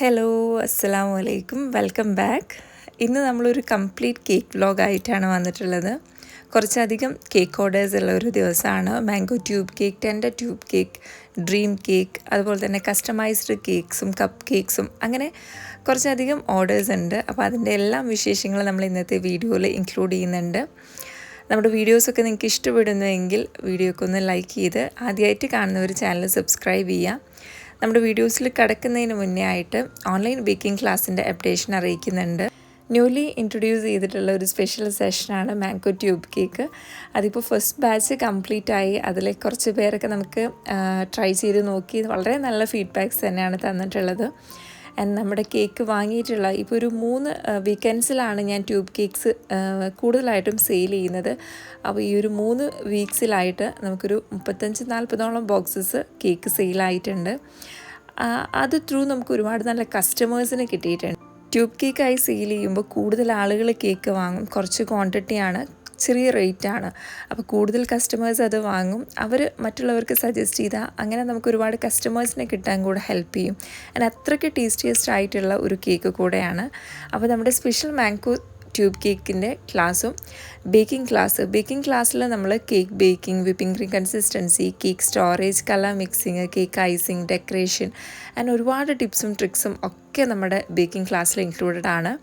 Hello അസ്സാം വലൈക്കും welcome back ഇന്ന് നമ്മളൊരു കംപ്ലീറ്റ് കേക്ക് വ്ലോഗ് ആയിട്ടാണ് വന്നിട്ടുള്ളത്. കുറച്ചധികം കേക്ക് ഓർഡേഴ്സ് ഉള്ള ഒരു ദിവസമാണ്. Mango tube cake tender tube cake dream cake അതുപോലെ തന്നെ കസ്റ്റമൈസ്ഡ് കേക്ക്സും കപ്പ് കേക്ക്സും അങ്ങനെ കുറച്ചധികം ഓർഡേഴ്സ് ഉണ്ട്. അപ്പോൾ അതിന്റെ എല്ലാം വിശേഷങ്ങൾ നമ്മൾ ഇന്നത്തെ വീഡിയോയിൽ ഇൻക്ലൂഡ് ചെയ്യുന്നുണ്ട്. നമ്മുടെ വീഡിയോസൊക്കെ നിങ്ങൾക്ക് ഇഷ്ടപ്പെടുന്നുവെങ്കിൽ വീഡിയോക്ക് ഒന്ന് ലൈക്ക് ചെയ്ത് ആദ്യമായിട്ട് കാണുന്നവർ ചാനൽ സബ്സ്ക്രൈബ് ചെയ്യുക. നമ്മുടെ വീഡിയോസിൽ കിടക്കുന്നതിന് മുന്നേ ആയിട്ട് ഓൺലൈൻ ബേക്കിംഗ് ക്ലാസ്സിന്റെ അപ്ഡേഷൻ അറിയിക്കുന്നുണ്ട്. ന്യൂലി ഇൻട്രൊഡ്യൂസ് ചെയ്തിട്ടുള്ള ഒരു സ്പെഷ്യൽ സെഷനാണ് മാങ്കോ ട്യൂബ് കേക്ക് അതിപ്പോൾ ഫസ്റ്റ് ബാച്ച് കംപ്ലീറ്റ് ആയി. അതിലെ കുറച്ച് പേരൊക്കെ നമുക്ക് ട്രൈ ചെയ്ത് നോക്കി. വളരെ നല്ല ഫീഡ്ബാക്ക്സ് തന്നെയാണ് തന്നിട്ടുള്ളത്. നമ്മുടെ കേക്ക് വാങ്ങിയിട്ടുള്ള ഇപ്പോൾ ഒരു മൂന്ന് വീക്കെൻഡ്സിലാണ് ഞാൻ ട്യൂബ് കേക്ക്സ് കൂടുതലായിട്ടും സെയിൽ ചെയ്യുന്നത്. അപ്പോൾ ഈ ഒരു മൂന്ന് വീക്സിലായിട്ട് നമുക്കൊരു മുപ്പത്തഞ്ച് നാൽപ്പതോളം ബോക്സസ് കേക്ക് സെയിലായിട്ടുണ്ട് അത് ത്രൂ നമുക്ക് ഒരുപാട് നല്ല കസ്റ്റമേഴ്സിന് കിട്ടിയിട്ടുണ്ട്. ട്യൂബ് കേക്കായി സെയിൽ ചെയ്യുമ്പോൾ കൂടുതൽ ആളുകൾ കേക്ക് വാങ്ങും. കുറച്ച് ക്വാണ്ടിറ്റിയാണ് ചെറിയ റേറ്റാണ്. അപ്പോൾ കൂടുതൽ കസ്റ്റമേഴ്സ് അത് വാങ്ങും. അവർ മറ്റുള്ളവർക്ക് സജസ്റ്റ് ചെയ്താൽ അങ്ങനെ നമുക്ക് ഒരുപാട് കസ്റ്റമേഴ്സിനെ കിട്ടാൻ കൂടെ ഹെൽപ്പ് ചെയ്യും. അതിന് അത്രയ്ക്ക് ടേസ്റ്റിയസ്റ്റ് ആയിട്ടുള്ള ഒരു കേക്ക് കൂടെയാണ്. അപ്പോൾ നമ്മുടെ സ്പെഷ്യൽ മാംഗോ ട്യൂബ് കേക്കിന്റെ ക്ലാസ്സും ബേക്കിംഗ് ക്ലാസ് ബേക്കിംഗ് ക്ലാസ്സിൽ നമ്മൾ cake baking whipping cream consistency cake storage colour mixing cake icing decoration and ഒരുപാട് ടിപ്സും ട്രിക്സും ഒക്കെ നമ്മുടെ ബേക്കിംഗ് ക്ലാസ്സിൽ ഇൻക്ലൂഡഡ് ആണ്.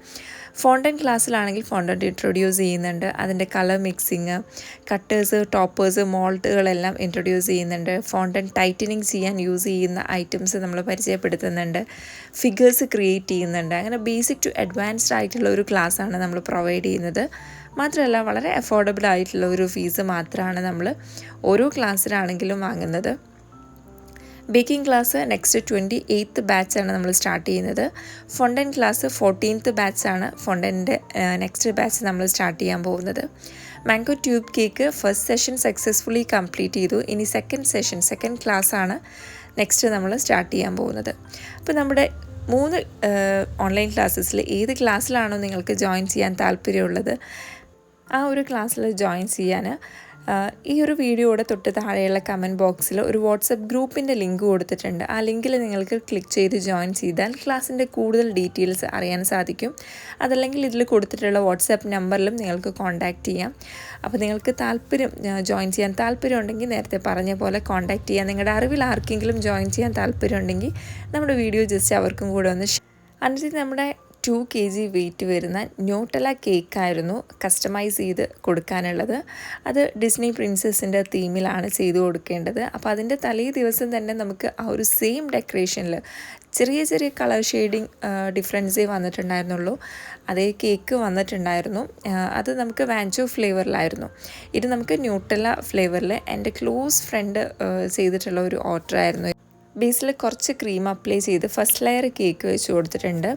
ഫോണ്ടൻ ക്ലാസ്സിലാണെങ്കിൽ ഫോണ്ടൻ ഇൻട്രൊഡ്യൂസ് ചെയ്യുന്നുണ്ട്. അതിന്റെ കളർ മിക്സിങ് കട്ടേഴ്സ് ടോപ്പേഴ്സ് മോൾട്ടുകളെല്ലാം ഇൻട്രൊഡ്യൂസ് ചെയ്യുന്നുണ്ട്. ഫോണ്ടൻ ടൈറ്റനിങ് ചെയ്യാൻ യൂസ് ചെയ്യുന്ന ഐറ്റംസ് നമ്മൾ പരിചയപ്പെടുത്തുന്നുണ്ട്. ഫിഗേഴ്സ് ക്രിയേറ്റ് ചെയ്യുന്നുണ്ട്. അങ്ങനെ ബേസിക് ടു അഡ്വാൻസ്ഡ് ആയിട്ടുള്ള ഒരു ക്ലാസ്സാണ് നമ്മൾ പ്രൊവൈഡ് ചെയ്യുന്നത്. മാത്രമല്ല വളരെ അഫോർഡബിൾ ആയിട്ടുള്ള ഒരു ഫീസ് മാത്രമാണ് നമ്മൾ ഓരോ ക്ലാസ്സിലാണെങ്കിലും വാങ്ങുന്നത്. Baking class next twenty eighth ബാച്ചാണ് നമ്മൾ സ്റ്റാർട്ട് ചെയ്യുന്നത്. ഫൊണ്ടൻ ക്ലാസ് ഫോർട്ടീൻത്ത് ബാച്ചാണ് ഫൊണ്ടന്റെ നെക്സ്റ്റ് ബാച്ച് നമ്മൾ സ്റ്റാർട്ട് ചെയ്യാൻ പോകുന്നത്. Mango tube cake first session successfully complete ചെയ്തു. ഇനി സെക്കൻഡ് സെഷൻ സെക്കൻഡ് ക്ലാസ് ആണ് നെക്സ്റ്റ് നമ്മൾ സ്റ്റാർട്ട് ചെയ്യാൻ പോകുന്നത്. അപ്പോൾ നമ്മുടെ മൂന്ന് ഓൺലൈൻ ക്ലാസ്സസിൽ ഏത് ക്ലാസ്സിലാണോ നിങ്ങൾക്ക് ജോയിൻ ചെയ്യാൻ താല്പര്യമുള്ളത് ആ ഒരു ക്ലാസ്സിൽ ജോയിൻ ചെയ്യാൻ ഈ ഒരു വീഡിയോയുടെ തൊട്ട് താഴെയുള്ള കമന്റ് ബോക്സിൽ ഒരു വാട്സപ്പ് ഗ്രൂപ്പിന്റെ ലിങ്ക് കൊടുത്തിട്ടുണ്ട്. ആ ലിങ്കിൽ നിങ്ങൾക്ക് ക്ലിക്ക് ചെയ്ത് ജോയിൻ ചെയ്താൽ ക്ലാസ്സിന്റെ കൂടുതൽ ഡീറ്റെയിൽസ് അറിയാൻ സാധിക്കും. അതല്ലെങ്കിൽ ഇതിൽ കൊടുത്തിട്ടുള്ള വാട്സാപ്പ് നമ്പറിലും നിങ്ങൾക്ക് കോൺടാക്റ്റ് ചെയ്യാം. അപ്പോൾ നിങ്ങൾക്ക് താല്പര്യം ജോയിൻ ചെയ്യാൻ താല്പര്യം ഉണ്ടെങ്കിൽ നേരത്തെ പറഞ്ഞ പോലെ കോൺടാക്റ്റ് ചെയ്യാം. നിങ്ങളുടെ അറിവിൽ ആർക്കെങ്കിലും ജോയിൻ ചെയ്യാൻ താല്പര്യം ഉണ്ടെങ്കിൽ നമ്മുടെ വീഡിയോ ജസ്റ്റ് അവർക്കും കൂടെ ഒന്ന് എന്നിട്ട് നമ്മുടെ ടു കെ ജി വെയിറ്റ് വരുന്ന ന്യൂട്ടല കേക്കായിരുന്നു കസ്റ്റമൈസ് ചെയ്ത് കൊടുക്കാനുള്ളത്. അത് ഡിസ്നി പ്രിൻസസിന്റെ തീമിലാണ് ചെയ്തു കൊടുക്കേണ്ടത്. അപ്പോൾ അതിന്റെ തലേ ദിവസം തന്നെ നമുക്ക് ആ ഒരു സെയിം ഡെക്കറേഷനിൽ ചെറിയ ചെറിയ കളർ ഷെയ്ഡിങ് ഡിഫറൻസേ വന്നിട്ടുണ്ടായിരുന്നുള്ളൂ. അതേ കേക്ക് വന്നിട്ടുണ്ടായിരുന്നു. അത് നമുക്ക് വാഞ്ചോ ഫ്ലേവറിലായിരുന്നു ഇത് നമുക്ക് ന്യൂട്ടല ഫ്ലേവറിൽ എന്റെ ക്ലോസ് ഫ്രണ്ട് ചെയ്തിട്ടുള്ള ഒരു ഓർഡർ ആയിരുന്നു. ബേസിൽ കുറച്ച് ക്രീം അപ്ലൈ ചെയ്ത് ഫസ്റ്റ് ലെയർ കേക്ക് വെച്ച് കൊടുത്തിട്ടുണ്ട്.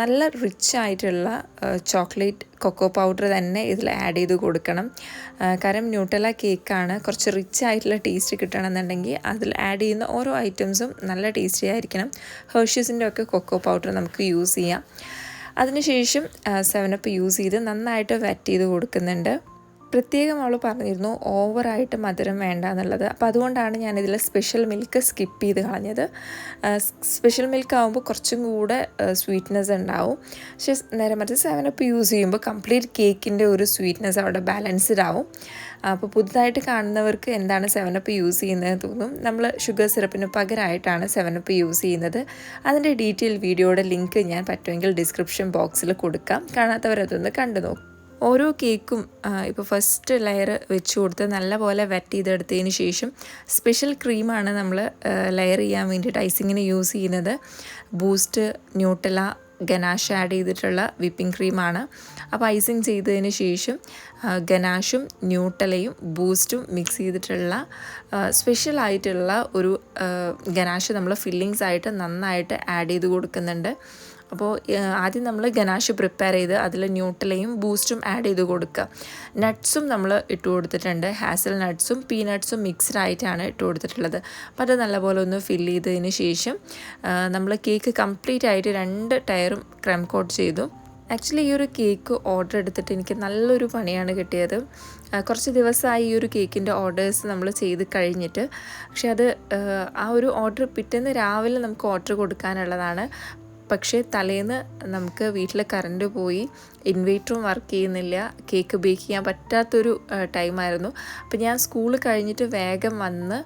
നല്ല റിച്ച് ആയിട്ടുള്ള ചോക്ലേറ്റ് കൊക്കോ പൗഡർ തന്നെ ഇതിൽ ആഡ് ചെയ്ത് കൊടുക്കണം. കാരണം ന്യൂട്ടല കേക്കാണ് കുറച്ച് റിച്ച് ആയിട്ടുള്ള ടേസ്റ്റ് കിട്ടണമെന്നുണ്ടെങ്കിൽ അതിൽ ആഡ് ചെയ്യുന്ന ഓരോ ഐറ്റംസും നല്ല ടേസ്റ്റി ആയിരിക്കണം. ഹേർഷ്യസിന്റെ ഒക്കെ കൊക്കോ പൗഡർ നമുക്ക് യൂസ് ചെയ്യാം. അതിനുശേഷം സെവനപ്പ് യൂസ് ചെയ്ത് നന്നായിട്ട് വെറ്റ് ചെയ്ത് കൊടുക്കുന്നുണ്ട്. പ്രത്യേകം അവൾ പറഞ്ഞിരുന്നു ഓവറായിട്ട് മധുരം വേണ്ട എന്നുള്ളത്. അപ്പോൾ അതുകൊണ്ടാണ് ഞാനിതിൽ സ്പെഷ്യൽ മിൽക്ക് സ്കിപ്പ് ചെയ്ത് കളഞ്ഞത്. സ്പെഷ്യൽ മിൽക്ക് ആകുമ്പോൾ കുറച്ചും കൂടെ സ്വീറ്റ്നെസ് ഉണ്ടാവും. പക്ഷേ നേരെ മറിച്ച് അപ്പ് യൂസ് ചെയ്യുമ്പോൾ കംപ്ലീറ്റ് കേക്കിന്റെ ഒരു സ്വീറ്റ്നെസ് അവിടെ ബാലൻസ്ഡ് ആവും. അപ്പോൾ പുതുതായിട്ട് കാണുന്നവർക്ക് എന്താണ് സെവൻ അപ്പ് യൂസ് ചെയ്യുന്നത് തോന്നും. നമ്മൾ ഷുഗർ സിറപ്പിന് പകരമായിട്ടാണ് സെവൻ അപ്പ് യൂസ് ചെയ്യുന്നത്. അതിന്റെ ഡീറ്റെയിൽ വീഡിയോയുടെ ലിങ്ക് ഞാൻ പറ്റുമെങ്കിൽ ഡിസ്ക്രിപ്ഷൻ ബോക്സിൽ കൊടുക്കാം. കാണാത്തവരതൊന്ന് കണ്ടു നോക്കും. ഓരോ കേക്കും ഇപ്പോൾ ഫസ്റ്റ് ലെയർ വെച്ച് കൊടുത്ത് നല്ലപോലെ വെറ്റ് ചെയ്തെടുത്തതിന് ശേഷം സ്പെഷ്യൽ ക്രീമാണ് നമ്മൾ ലെയർ ചെയ്യാൻ വേണ്ടിയിട്ട് ഐസിങ്ങിന് യൂസ് ചെയ്യുന്നത്. ബൂസ്റ്റ് ന്യൂട്ടല ഗനാഷ് ആഡ് ചെയ്തിട്ടുള്ള വിപ്പിംഗ് ക്രീമാണ് അപ്പോൾ ഐസിങ് ചെയ്തതിന് ശേഷം ഗനാഷും ന്യൂട്ടലയും ബൂസ്റ്റും മിക്സ് ചെയ്തിട്ടുള്ള സ്പെഷ്യൽ ആയിട്ടുള്ള ഒരു ഗനാഷ് നമ്മൾ ഫില്ലിങ്സ് ആയിട്ട് നന്നായിട്ട് ആഡ് ചെയ്ത് കൊടുക്കുന്നുണ്ട്. അപ്പോൾ ആദ്യം നമ്മൾ ഗനാഷ് പ്രിപ്പയർ ചെയ്ത് അതിൽ ന്യൂട്ടലയും ബൂസ്റ്റും ആഡ് ചെയ്ത് കൊടുക്കുക നട്ട്സും നമ്മൾ ഇട്ട് കൊടുത്തിട്ടുണ്ട്. ഹാസൽ നട്ട്സും പീനട്ട്സും മിക്സ്ഡ് ആയിട്ടാണ് ഇട്ട് കൊടുത്തിട്ടുള്ളത്. അപ്പോൾ അത് നല്ലപോലെ ഒന്ന് ഫില്ല് ചെയ്തതിന് ശേഷം നമ്മൾ കേക്ക് കംപ്ലീറ്റ് ആയിട്ട് രണ്ട് ടയറും ക്രം കോട്ട് ചെയ്തു. ആക്ച്വലി ഈ ഒരു കേക്ക് ഓർഡർ എടുത്തിട്ട് എനിക്ക് നല്ലൊരു പണിയാണ് കിട്ടിയത്. കുറച്ച് ദിവസമായി ഈ ഒരു കേക്കിന്റെ ഓർഡേഴ്സ് നമ്മൾ ചെയ്ത് കഴിഞ്ഞിട്ട്. പക്ഷെ അത് ആ, ഒരു ഓർഡർ പിറ്റേന്ന് രാവിലെ നമുക്ക് ഓർഡർ കൊടുക്കാനുള്ളതാണ്. പക്ഷേ തലേന്ന് നമുക്ക് വീട്ടിൽ കറണ്ട് പോയി ഇൻവേറ്ററും വർക്ക് ചെയ്യുന്നില്ല കേക്ക് ബേക്ക് ചെയ്യാൻ പറ്റാത്തൊരു ടൈമായിരുന്നു അപ്പോൾ ഞാൻ സ്കൂൾ കഴിഞ്ഞിട്ട് വേഗം വന്ന്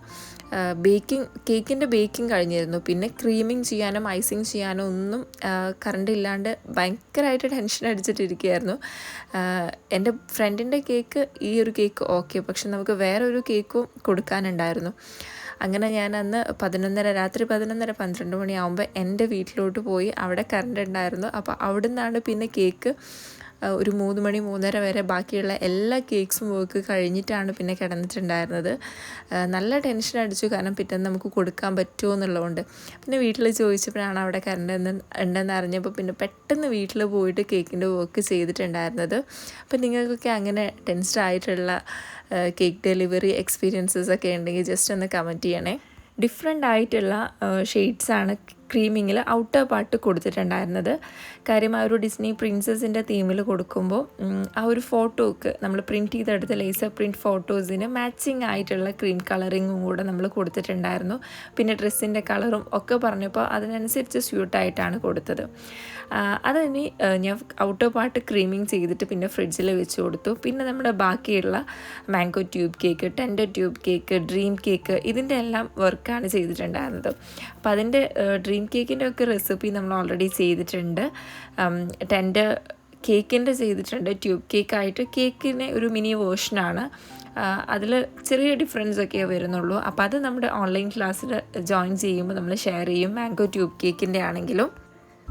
ബേക്കിംഗ് കേക്കിന്റെ ബേക്കിംഗ് കഴിഞ്ഞിരുന്നു. പിന്നെ ക്രീമിങ് ചെയ്യാനും ഐസിങ് ചെയ്യാനും ഒന്നും കറണ്ട് ഇല്ലാണ്ട് ഭയങ്കരമായിട്ട് ടെൻഷൻ അടിച്ചിട്ടിരിക്കുകയായിരുന്നു. എന്റെ ഫ്രണ്ടിന്റെ കേക്ക് ഈ ഒരു കേക്ക് ഓക്കെ പക്ഷെ നമുക്ക് വേറൊരു കേക്കും കൊടുക്കാനുണ്ടായിരുന്നു. അങ്ങനെ ഞാൻ അന്ന് പതിനൊന്നര രാത്രി പതിനൊന്നര പന്ത്രണ്ട് മണിയാകുമ്പോൾ എന്റെ വീട്ടിലോട്ട് പോയി അവിടെ കറണ്ട് ഉണ്ടായിരുന്നു. അപ്പോൾ അവിടെ നിന്നാണ് പിന്നെ കേക്ക് ഒരു മൂന്ന് മണി മൂന്നര വരെ ബാക്കിയുള്ള എല്ലാ കേക്ക്സും വർക്ക് കഴിഞ്ഞിട്ടാണ് പിന്നെ കിടന്നിട്ടുണ്ടായിരുന്നത്. നല്ല ടെൻഷൻ അടിച്ചു. കാരണം പിറ്റേന്ന് നമുക്ക് കൊടുക്കാൻ പറ്റുമോ എന്നുള്ളതുകൊണ്ട്. പിന്നെ വീട്ടിൽ ചോദിച്ചപ്പോഴാണ് അവിടെ കറണ്ട് ഉണ്ടെന്ന് അറിഞ്ഞപ്പോൾ പിന്നെ പെട്ടെന്ന് വീട്ടിൽ പോയിട്ട് കേക്കിന്റെ വർക്ക് ചെയ്തിട്ടുണ്ടായിരുന്നത്. അപ്പം നിങ്ങൾക്കൊക്കെ അങ്ങനെ ടെൻസ്ഡ് ആയിട്ടുള്ള കേക്ക് ഡെലിവറി എക്സ്പീരിയൻസസ് ഒക്കെ ഉണ്ടെങ്കിൽ ജസ്റ്റ് ഒന്ന് കമന്റ് ചെയ്യണേ. ഡിഫറെന്റ് ആയിട്ടുള്ള ഷെയ്ഡ്സാണ് ക്രീമിങ്ങിൽ ഔട്ടർ പാർട്ട് കൊടുത്തിട്ടുണ്ടായിരുന്നത്. കാര്യം ആ ഒരു ഡിസ്നി പ്രിൻസസിന്റെ തീമിൽ കൊടുക്കുമ്പോൾ ആ ഒരു ഫോട്ടോക്ക് നമ്മൾ പ്രിന്റ് ചെയ്തെടുത്ത ലേസർ പ്രിന്റ് ഫോട്ടോസിന് മാച്ചിങ് ആയിട്ടുള്ള ക്രീം കളറിങ്ങും കൂടെ നമ്മൾ കൊടുത്തിട്ടുണ്ടായിരുന്നു. പിന്നെ ഡ്രസ്സിന്റെ കളറും ഒക്കെ പറഞ്ഞപ്പോൾ അതിനനുസരിച്ച് സ്യൂട്ടായിട്ടാണ് കൊടുത്തത്. അതിനി ഞാൻ ഔട്ടർ പാർട്ട് ക്രീമിങ് ചെയ്തിട്ട് പിന്നെ ഫ്രിഡ്ജിൽ വെച്ച് കൊടുത്തു. പിന്നെ നമ്മുടെ ബാക്കിയുള്ള mango tube cake tender tube cake dream cake ഇതിന്റെ എല്ലാം വർക്കാണ് ചെയ്തിട്ടുണ്ടായിരുന്നത്. അപ്പോൾ അതിന്റെ ഡ്രീം കേക്കിന്റെ ഒക്കെ റെസിപ്പി നമ്മൾ ഓൾറെഡി ചെയ്തിട്ടുണ്ട്. ടെൻഡ് കേക്കിന്റെ ചെയ്തിട്ടുണ്ട്. ട്യൂബ് കേക്കായിട്ട് കേക്കിനെ ഒരു മിനി വേർഷനാണ് അതിൽ ചെറിയ ഡിഫറൻസ് ഒക്കെ വരുന്നുള്ളൂ. അപ്പോൾ അത് നമ്മുടെ ഓൺലൈൻ ക്ലാസ്സിൽ ജോയിൻ ചെയ്യുമ്പോൾ നമ്മൾ ഷെയർ ചെയ്യും. മാംഗോ ട്യൂബ് കേക്കിന്റെ ആണെങ്കിലും.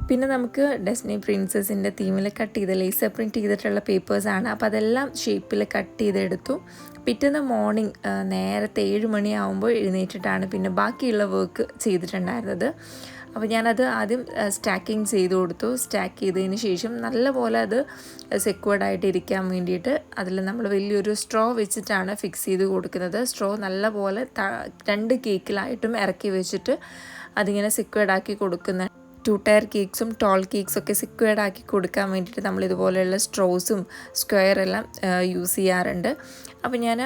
പിന്നെ നമുക്ക് ഡെസ്നി പ്രിൻസസിന്റെ തീമിൽ കട്ട് ചെയ്ത് ലേസർ പ്രിന്റ് ചെയ്തിട്ടുള്ള പേപ്പേഴ്സാണ് അപ്പോൾ അതെല്ലാം ഷേപ്പിൽ കട്ട് ചെയ്തെടുത്തു. പിറ്റേന്ന് മോർണിംഗ് നേരത്തെ ഏഴ് മണിയാകുമ്പോൾ എഴുന്നേറ്റിട്ടാണ് പിന്നെ ബാക്കിയുള്ള വർക്ക് ചെയ്തിട്ടുണ്ടായിരുന്നത്. അപ്പോൾ ഞാനത് ആദ്യം സ്റ്റാക്കിങ് ചെയ്ത് കൊടുത്തു. സ്റ്റാക്ക് ചെയ്തതിന് ശേഷം നല്ലപോലെ അത് സെക്യൂർഡ് ആയിട്ട് ഇരിക്കാൻ വേണ്ടിയിട്ട് അതിൽ നമ്മൾ വലിയൊരു സ്ട്രോ വെച്ചിട്ടാണ് ഫിക്സ് ചെയ്ത് കൊടുക്കുന്നത്. സ്ട്രോ നല്ലപോലെ രണ്ട് കേക്കിലായിട്ടും ഇറക്കി വെച്ചിട്ട് അതിങ്ങനെ സെക്യൂർഡ് ആക്കി കൊടുക്കുന്ന ടു ടയർ കേക്ക്സും ടോൾ കേക്ക്സും ഒക്കെ സെക്വേർഡ് ആക്കി കൊടുക്കാൻ വേണ്ടിയിട്ട് നമ്മൾ ഇതുപോലെയുള്ള സ്ട്രോസും സ്ക്വയർ എല്ലാം യൂസ് ചെയ്യാറുണ്ട്. അപ്പോൾ ഞാൻ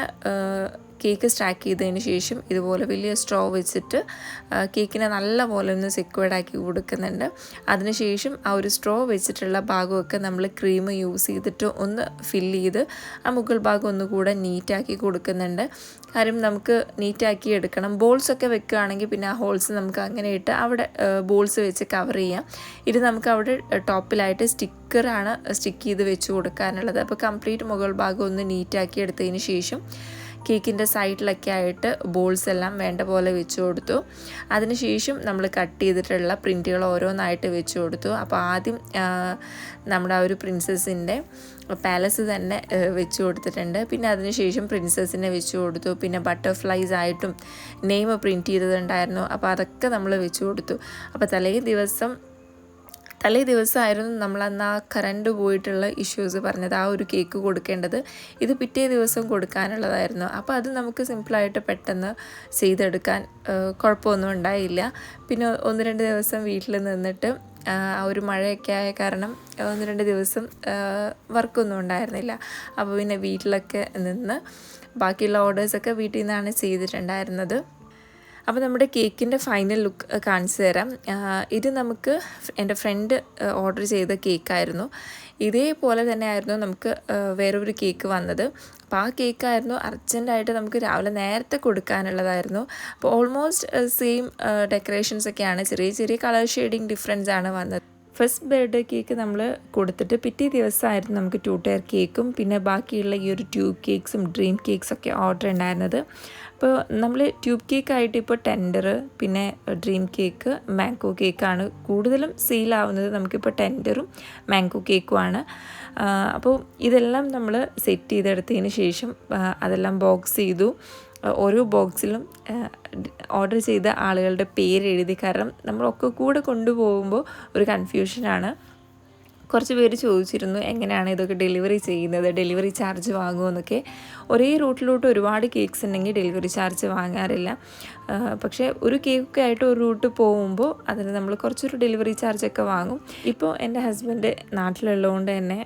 കേക്ക് സ്റ്റാക്ക് ചെയ്തതിന് ശേഷം ഇതുപോലെ വലിയ സ്ട്രോ വെച്ചിട്ട് കേക്കിനെ നല്ലപോലെ ഒന്ന് സെക്വേഡാക്കി കൊടുക്കുന്നുണ്ട്. അതിനുശേഷം ആ ഒരു സ്ട്രോ വെച്ചിട്ടുള്ള ഭാഗമൊക്കെ നമ്മൾ ക്രീം യൂസ് ചെയ്തിട്ട് ഒന്ന് ഫില്ല് ചെയ്ത് ആ മുകൾ ഭാഗം ഒന്നുകൂടെ നീറ്റാക്കി കൊടുക്കുന്നുണ്ട്. കാര്യം നമുക്ക് നീറ്റാക്കി എടുക്കണം. ബോൾസ് ഒക്കെ വെക്കുകയാണെങ്കിൽ പിന്നെ ആ ഹോൾസ് നമുക്ക് അങ്ങനെ ഇട്ട് അവിടെ ബോൾസ് വെച്ച് കവർ ചെയ്യാം. ഇത് നമുക്ക് അവിടെ ടോപ്പിലായിട്ട് സ്റ്റിക്കറാണ് സ്റ്റിക്ക് ചെയ്ത് വെച്ച് കൊടുക്കാനുള്ളത്. അപ്പോൾ കംപ്ലീറ്റ് മുകൾ ഭാഗം ഒന്ന് നീറ്റാക്കി എടുത്തതിന് ശേഷം കേക്കിന്റെ സൈഡിലൊക്കെ ആയിട്ട് ബോൾസ് എല്ലാം വേണ്ട പോലെ വെച്ച് കൊടുത്തു. അതിനുശേഷം നമ്മൾ കട്ട് ചെയ്തിട്ടുള്ള പ്രിന്റുകൾ ഓരോന്നായിട്ട് വെച്ച് കൊടുത്തു. അപ്പോൾ ആദ്യം നമ്മുടെ ആ ഒരു പ്രിൻസസിന്റെ പാലസ് തന്നെ വെച്ച് കൊടുത്തിട്ടുണ്ട്. പിന്നെ അതിനുശേഷം പ്രിൻസസിനെ വെച്ച് കൊടുത്തു. പിന്നെ ബട്ടർഫ്ലൈസ് ആയിട്ടും നെയിം പ്രിന്റ് ചെയ്തിട്ടുണ്ടായിരുന്നു അപ്പോൾ അതൊക്കെ നമ്മൾ വെച്ച് കൊടുത്തു. അപ്പോൾ തലേ ദിവസം തലേ ദിവസമായിരുന്നു നമ്മൾ അന്ന് ആ കറണ്ട് പോയിട്ടുള്ള ഇഷ്യൂസ് പറഞ്ഞത് ആ ഒരു കേക്ക് കൊടുക്കേണ്ടത്. ഇത് പിറ്റേ ദിവസം കൊടുക്കാനുള്ളതായിരുന്നു. അപ്പോൾ അത് നമുക്ക് സിമ്പിളായിട്ട് പെട്ടെന്ന് ചെയ്തെടുക്കാൻ കുഴപ്പമൊന്നും ഉണ്ടായില്ല. പിന്നെ ഒന്ന് രണ്ട് ദിവസം വീട്ടിൽ നിന്നിട്ട് ആ ഒരു മഴയൊക്കെ ആയ കാരണം ഒന്ന് രണ്ട് ദിവസം വർക്കൊന്നും ഉണ്ടായിരുന്നില്ല. അപ്പോൾ പിന്നെ വീട്ടിലൊക്കെ നിന്ന് ബാക്കിയുള്ള ഓർഡേഴ്സൊക്കെ വീട്ടിൽ നിന്നാണ് ചെയ്തിട്ടുണ്ടായിരുന്നത്. അപ്പോൾ നമ്മുടെ കേക്കിന്റെ ഫൈനൽ ലുക്ക് കാണിച്ചു തരാം. ഇത് നമുക്ക് എന്റെ ഫ്രണ്ട് ഓർഡർ ചെയ്ത കേക്കായിരുന്നു. ഇതേപോലെ തന്നെ ആയിരുന്നു നമുക്ക് വേറൊരു കേക്ക് വന്നത്. അപ്പോൾ ആ കേക്കായിരുന്നു അർജന്റായിട്ട് നമുക്ക് രാവിലെ നേരത്തെ കൊടുക്കാനുള്ളതായിരുന്നു. അപ്പോൾ ഓൾമോസ്റ്റ് സെയിം ഡെക്കറേഷൻസ് ഒക്കെയാണ്. ചെറിയ ചെറിയ കളർ ഷെയ്ഡിങ് ഡിഫറൻസ് ആണ് വന്നത്. ഫസ്റ്റ് ബർത്ത്ഡേ കേക്ക് നമ്മൾ കൊടുത്തിട്ട് പിറ്റേ ദിവസമായിരുന്നു നമുക്ക് ടു ടയർ കേക്കും പിന്നെ ബാക്കിയുള്ള ഈ ഒരു ട്യൂബ് കേക്ക്സും ഡ്രീം കേക്ക്സും ഒക്കെ ഓർഡർ ഉണ്ടായിരുന്നത്. അപ്പോൾ നമ്മൾ ട്യൂബ് കേക്ക് ആയിട്ട് ഇപ്പോൾ ടെൻഡർ പിന്നെ ഡ്രീം കേക്ക് മാംഗോ കേക്കാണ് കൂടുതലും സെയിലാവുന്നത് നമുക്കിപ്പോൾ ടെൻഡറും മാംഗോ കേക്കുമാണ് അപ്പോൾ ഇതെല്ലാം നമ്മൾ സെറ്റ് ചെയ്തെടുത്തതിന് ശേഷം അതെല്ലാം ബോക്സ് ചെയ്തു. ഓരോ ബോക്സിലും ഓർഡർ ചെയ്ത ആളുകളുടെ പേര് എഴുതി കാരണം നമ്മളൊക്കെ കൂടെ കൊണ്ടുപോകുമ്പോൾ ഒരു കൺഫ്യൂഷനാണ് കുറച്ച് പേര് ചോദിച്ചിരുന്നു എങ്ങനെയാണ് ഇതൊക്കെ ഡെലിവറി ചെയ്യുന്നത്? ഡെലിവറി ചാർജ് വാങ്ങുമെന്നൊക്കെ ഒരേ റൂട്ടിലോട്ട് ഒരുപാട് കേക്ക്സ് ഉണ്ടെങ്കിൽ ഡെലിവറി ചാർജ് വാങ്ങാറില്ല. പക്ഷേ ഒരു കേക്ക് ആയിട്ട് ഒരു റൂട്ട് പോകുമ്പോൾ അതിന് നമ്മൾ കുറച്ചൊരു ഡെലിവറി ചാർജൊക്കെ വാങ്ങും. ഇപ്പോൾ എന്റെ ഹസ്ബൻഡ് നാട്ടിലുള്ളതുകൊണ്ട് തന്നെ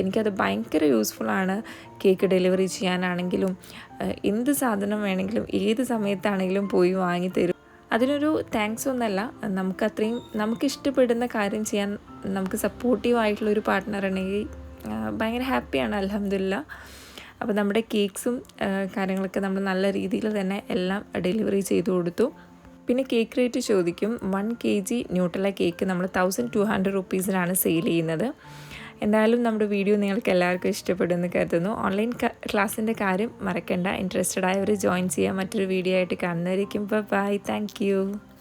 എനിക്കത് ഭയങ്കര യൂസ്ഫുള്ളാണ് കേക്ക് ഡെലിവറി ചെയ്യാനാണെങ്കിലും എന്ത് സാധനം വേണമെങ്കിലും ഏത് സമയത്താണെങ്കിലും പോയി വാങ്ങി തരും. അതിനൊരു താങ്ക്സ് ഒന്നല്ല നമുക്ക് അത്രയും നമുക്ക് ഇഷ്ടപ്പെടുന്ന കാര്യം ചെയ്യാൻ നമുക്ക് സപ്പോർട്ടീവ് ആയിട്ടുള്ള ഒരു പാർട്ട്ണർ ഉണ്ടെങ്കിൽ ആ, ഭയങ്കര ഹാപ്പിയാണ് അലഹമില്ല അപ്പോൾ നമ്മുടെ കേക്ക്സും കാര്യങ്ങളൊക്കെ നമ്മൾ നല്ല രീതിയിൽ തന്നെ എല്ലാം ഡെലിവറി ചെയ്തു കൊടുത്തു. പിന്നെ കേക്ക് റേറ്റ് ചോദിക്കും. One K G Nutella cake നമ്മൾ തൗസൻഡ് ടു ഹൺഡ്രഡ് റുപ്പീസിനാണ് സെയിൽ ചെയ്യുന്നത്. എന്തായാലും നമ്മുടെ വീഡിയോ നിങ്ങൾക്ക് എല്ലാവർക്കും ഇഷ്ടപ്പെടുമെന്ന് കരുതുന്നു. ഓൺലൈൻ ക്ലാസ്സിന്റെ കാര്യം മറക്കണ്ട. ഇൻട്രസ്റ്റഡ് ആയവർ ജോയിൻ ചെയ്യാൻ മറ്റൊരു വീഡിയോ ആയിട്ട് കാണുന്നതായിരിക്കും. Bye thank